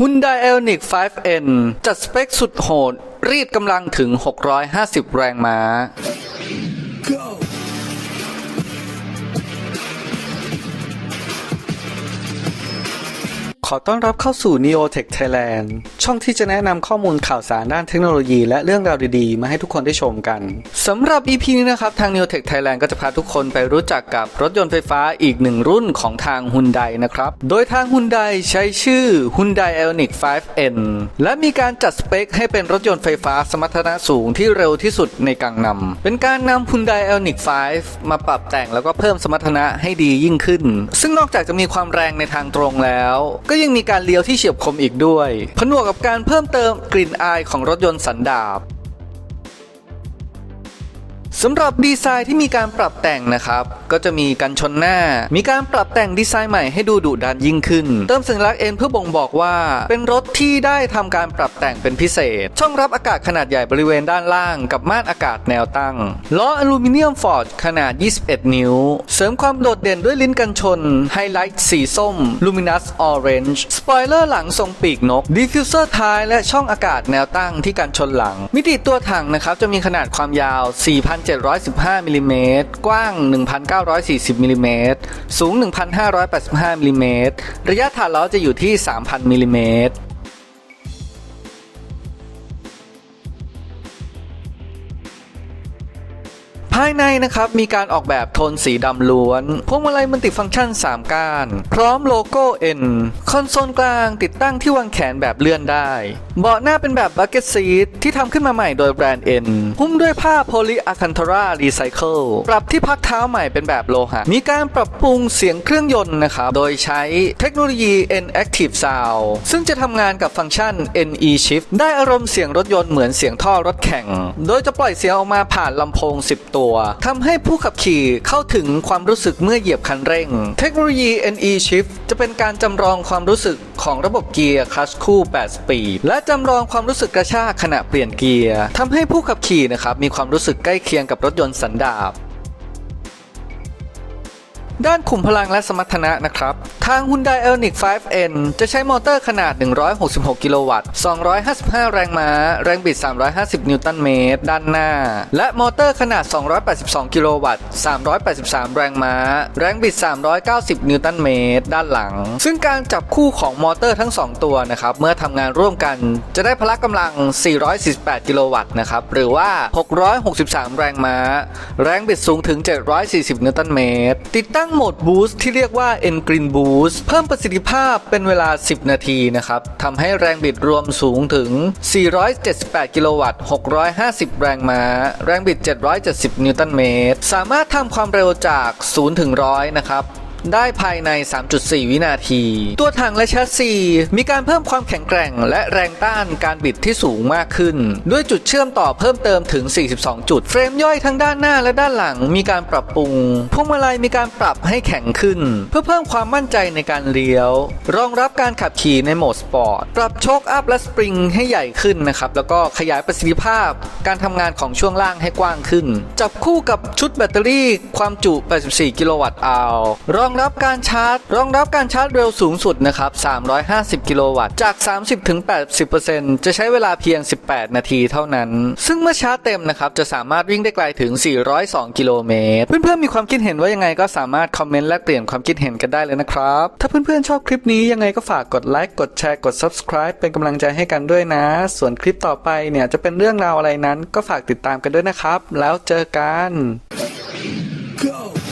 Hyundai Ioniq 5N จัดสเปคสุดโหด รีดกำลังถึง 650 แรงม้า ขอต้อนรับเข้าสู่ Neotech Thailand ช่องที่จะแนะนำข้อมูลข่าวสารด้านเทคโนโลยี และเรื่องราวดีๆ มาให้ทุกคนได้ชมกันสำหรับ EP นี้นะครับ ทาง Neotech Thailand ก็จะพาทุกคนไปรู้จักกับรถยนต์ไฟฟ้าอีกหนึ่งรุ่นของทาง Hyundai นะครับ โดยทาง Hyundai ใช้ชื่อ Hyundai Ioniq 5N และมีการจัดสเปคให้เป็นรถยนต์ไฟฟ้าสมรรถนะสูงที่เร็วที่สุดในกังนำเป็นการนำ Hyundai Ioniq 5 มาปรับแต่งแล้วก็เพิ่มสมรรถนะให้ดียิ่งขึ้น ซึ่งนอกจากจะมีความแรงในทางตรงแล้วก็ยังมีการเลี้ยวที่เฉียบคมอีกด้วย ผนวกกับการเพิ่มเติมกลิ่นอายของรถยนต์สันดาป สำหรับดีไซน์ที่มีการปรับแต่งนะครับ ก็จะมีกันชนหน้า มีการปรับแต่งดีไซน์ใหม่ให้ดูดุดันยิ่งขึ้น เติมสัญลักษณ์ N เพื่อบ่งบอกว่า เป็นรถที่ได้ทำการปรับแต่งเป็นพิเศษ ช่องรับอากาศขนาดใหญ่บริเวณด้านล่าง กับม่านอากาศแนวตั้งล้ออลูมิเนียมฟอร์ดขนาด 21 นิ้ว เสริมความโดดเด่นด้วยลิ้นกันชน ไฮไลท์สีส้ม Luminous Orange สปอยเลอร์หลังทรงปีกนกดิฟฟิวเซอร์ท้ายและช่องอากาศแนวตั้งที่กันชนหลัง มิติตัวถังนะครับจะมีขนาดความยาว4,070 715มิลิเมตรกว้าง 1,940มิลิเมตรสูง 1,585มิลิเมตรระยะฐานล้อจะอยู่ที่ 3,000มิลิเมตร ภายในนะครับมีการออกแบบโทนสีดำล้วน พวงมาลัยมัลติฟังก์ชัน 3 ก้าน พร้อมโลโก้ N คอนโซลกลางติดตั้งที่วางแขนแบบเลื่อนได้ เบาะหน้าเป็นแบบบักเก็ตซีทที่ทำขึ้นมาใหม่โดยแบรนด์ N หุ้มด้วยผ้าโพลีอะคันทรารีไซเคิลปรับที่พักเท้าใหม่เป็นแบบโลหะ มีการปรับปรุงเสียงเครื่องยนต์นะครับ โดยใช้เทคโนโลยี N Active Sound ซึ่งจะทำงานกับฟังก์ชัน NE Shift ได้อารมณ์เสียงรถยนต์เหมือนเสียงท่อรถแข่ง โดยจะปล่อยเสียงออกมาผ่านลำโพง 10 ตัวทำให้ผู้ขับขี่เข้าถึงความรู้สึกเมื่อเหยียบคันเร่ง เทคโนโลยี NE Shift จะเป็นการจำลองความรู้สึกของระบบเกียร์คลัชคู่ 8 สปีด และจำลองความรู้สึกกระชากขณะเปลี่ยนเกียร์ทำให้ผู้ขับขี่นะครับมีความรู้สึกใกล้เคียงกับรถยนต์สันดาป ด้านขุมพลังและสมรรถนะนะครับ ทาง Hyundai Ioniq 5N จะใช้มอเตอร์ขนาด 166 กิโลวัตต์ 255 แรงม้า แรงบิด 350 นิวตันเมตร ด้านหน้า และมอเตอร์ขนาด 282 กิโลวัตต์ 383 แรงม้า แรงบิด 390 นิวตันเมตร ด้านหลัง ซึ่งการจับคู่ของมอเตอร์ทั้ง 2 ตัวนะครับ เมื่อทำงานร่วมกันจะได้พละกำลัง 448 กิโลวัตต์นะครับ หรือว่า 663 แรงม้า แรงบิดสูงถึง 740 นิวตันเมตร ติดตั้ง้งโหมดบูสต์ที่เรียกว่า N Green Boost เพิ่มประสิทธิภาพเป็นเวลา 10 นาทีนะครับทำให้แรงบิดรวมสูงถึง 478 กิโลวัตต์ 650 แรงม้า แรงบิด 770 นิวตันเมตร สามารถทำความเร็วจาก 0 ถึง 100 นะครับ ได้ภายใน 3.4 วินาที ตัวถังและแชสซีมีการเพิ่มความแข็งแกร่ง และแรงต้านการบิดที่สูงมากขึ้น ด้วยจุดเชื่อมต่อเพิ่มเติมถึง 42 จุด เฟรมย่อยทั้งด้านหน้าและด้านหลังมีการปรับปรุงพวงมาลัยมีการปรับให้แข็งขึ้น เพื่อเพิ่มความมั่นใจในการเลี้ยว รองรับการขับขี่ในโหมดสปอร์ต ปรับโชคอัพและสปริงให้ใหญ่ขึ้นนะครับ แล้วก็ขยายประสิทธิภาพ การทำงานของช่วงล่างให้กว้างขึ้น จับคู่กับชุดแบตเตอรี่ความจุ 84 กิโลวัตต์อาวรองรับการชาร์จ รองรับการชาร์จเร็วสูงสุดนะครับ 350 กิโลวัตต์ จาก 30-80%จะใช้เวลาเพียง 18 นาทีเท่านั้น ซึ่งเมื่อชาร์จเต็มนะครับ จะสามารถวิ่งได้ไกลถึง 402 กิโลเมตร เพื่อนๆ มีความคิดเห็นว่ายังไงก็สามารถคอมเมนต์และเปลี่ยนความคิดเห็นกันได้เลยนะครับ ถ้าเพื่อนๆ ชอบคลิปนี้ยังไงก็ฝากกดไลค์ กดแชร์ กด subscribe เป็นกำลังใจให้กันด้วยนะ ส่วนคลิปต่อไปเนี่ยจะเป็นเรื่องราวอะไรนั้น ก็ฝากติดตามกันด้วยนะครับ แล้วเจอกัน go.